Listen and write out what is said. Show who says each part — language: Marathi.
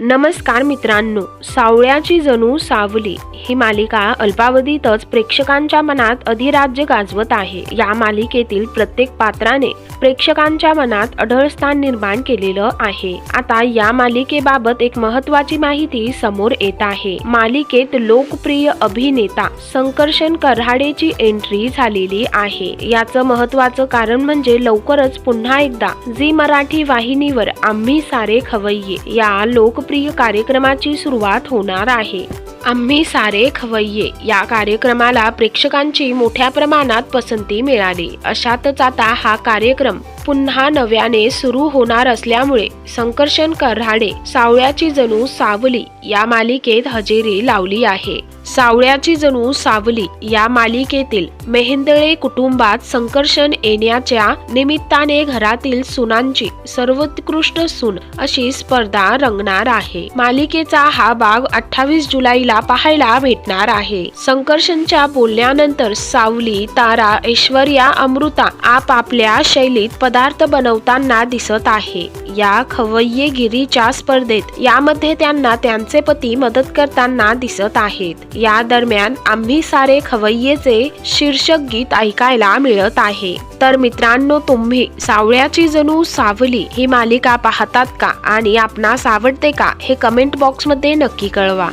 Speaker 1: नमस्कार मित्रांनो सावळ्याची जणू सावली. ही मालिका अल्पावधीतच प्रेक्षकांच्या मनात अधिराज्य गाजवत आहे. या मालिकेतील प्रत्येक पात्राने प्रेक्षकांच्या मनात अढळ स्थान निर्माण केलेलं आहे. आता या मालिकेबाबत एक महत्वाची माहिती समोर येत आहे. मालिकेत लोकप्रिय अभिनेता संकर्षण कऱ्हाडेची एंट्री झालेली आहे. याचं महत्वाचं कारण म्हणजे लवकरच पुन्हा एकदा झी मराठी वाहिनीवर आम्ही सारे खवय्ये या लोकप्रिय कार्यक्रमाची सुरुवात होणार आहे. आम्ही सारे खवय्ये या कार्यक्रमाला प्रेक्षकांची मोठ्या प्रमाणात पसंती मिळाली. अशातच आता हा कार्यक्रम पुन्हा नव्याने सुरू होणार असल्यामुळे संकर्षण कऱ्हाडे सावळ्याची जणू सावली या मालिकेत हजेरी लावली आहे. सावळ्याची जणू सावली या मालिकेतील मेहेंदळे कुटुंबात संकर्षण येण्याच्या निमित्ताने घरातील सुनांची सर्वोत्कृष्ट सून अशी स्पर्धा रंगणार आहे. मालिकेचा हा भाग अठ्ठावीस जुलैला पाहायला भेटणार आहे. संकर्षणच्या बोलण्यानंतर सावली तारा ऐश्वर्या अमृता आपापल्या शैलीत पदार्थ बनवताना दिसत आहे. या खवय्येगिरीच्या स्पर्धेत यामध्ये त्यांना त्यांचे पती मदत करताना दिसत आहेत. या दरम्यान आम्ही सारे खवय्येचे शीर्षक गीत ऐकायला मिळत आहे. तर मित्रांनो तुम्ही सावळ्याची जणू सावली ही मालिका पाहतात का आणि आपणास आवडते का हे कमेंट बॉक्समध्ये नक्की कळवा.